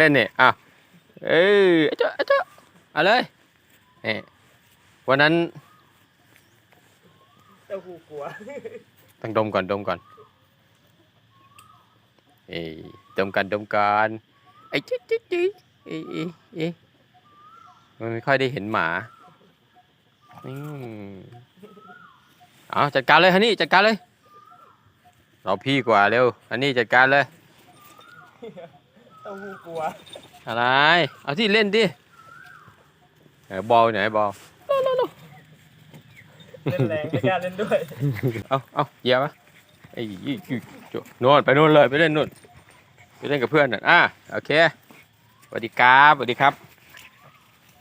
เล่นเนี่ยอะเอ้ยเจ้าเจ้าเอาเลยนี่วันนั้นเต้าหู้กลัวต้องดมก่อนดมก่อนเอ้ยดมกันดมกันไอ้จิ๊ดจิ๊ดจิ๊ดเอ้ยเอ้ยเอ้ยมันไม่ค่อยได้เห็นหมาอืมเอาจัดการเลยฮันนี่จัดการเลย เราพี่กว่าเร็วฮันนี่จัดการเลย เต้าหู้กลัวอะไร เอาที่เล่นดิไหนบอลไหนบอลเล่นแรงไม่กล้าเล่นด้วยเอาเอาเหยียบอะไอ้ยี่ยี่โจ้โน่นไปโน่นเลยไปเล่นโน่นไปเล่นกับเพื่อนน่ะอะโอเคสวัสดีครับสวัสดีครับ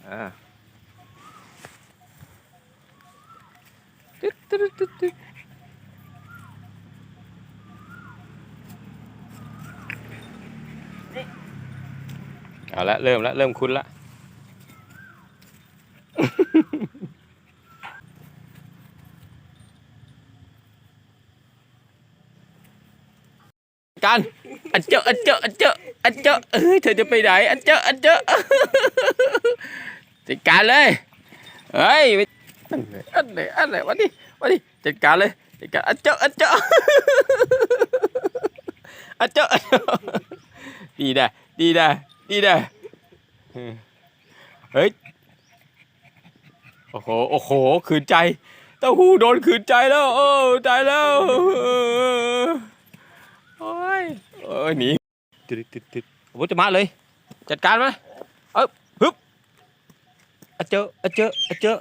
อ่าตึ๊ดตึ๊ดตึ๊ดตึ๊ด เอาละเริ่มละเริ่มคุ้นละกันอันเจออันเจออันเจออันเจอเอ้ยเธอจะไปไหนอันเจออันเจอจัดการเลยเฮ้ยไม่อันไหนอันไหนวันนี้วันนี้จัดการเลยจัดการอันเจออันเจออันเจออันเจอดีนะดีนะดีนะ เฮ้ย โอ้โห โอ้โห ขืนใจ เต้าหู้โดนขืนใจแล้ว โอ้ตายแล้ว โอ้ยเอ้ยหนีติดติดติดโอ้จะมาเลย จัดการไหมเอ้ยฮึบอเจออเจออเจอ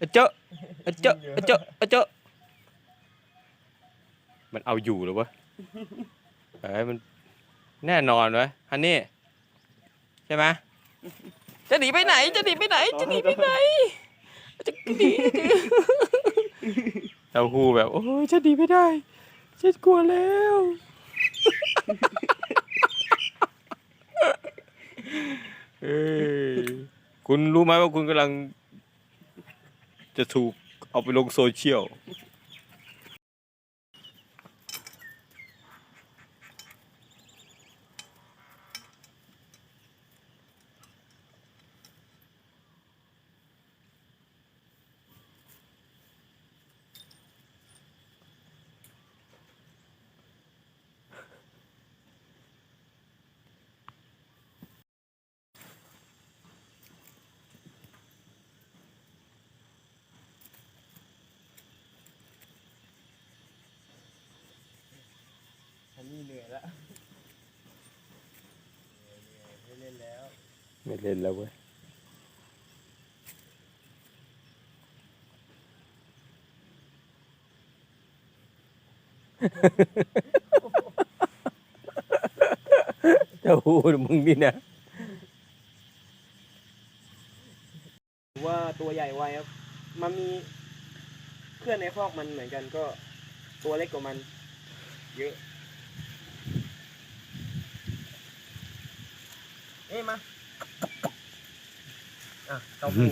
อเจออเจออเจออเจอมันเอาอยู่หรือวะเอ้ยมันแน่นอนวะฮันนี่ ใช่ไหมจะหนีไปไหน จะหนีไปไหน จะหนีไปไหน จะหนีเต้าหู้แบบ โอ้ยจะหนีไม่ได้ ฉันกลัวแล้ว เอ้ยคุณรู้ไหมว่าคุณกำลัง จะถูกเอาไปลงโซเชียล อันนี้เหนื่อยละไม่เล่นแล้ว ไม่เล่นแล้วเว้ยเจ้าหูมึงนี่นะถือว่าตัวใหญ่ไวครับ มันมีเพื่อนในคอกมันเหมือนกันก็ตัวเล็กกว่ามัน เยอะ เอ้ยมา อะเต้าหู้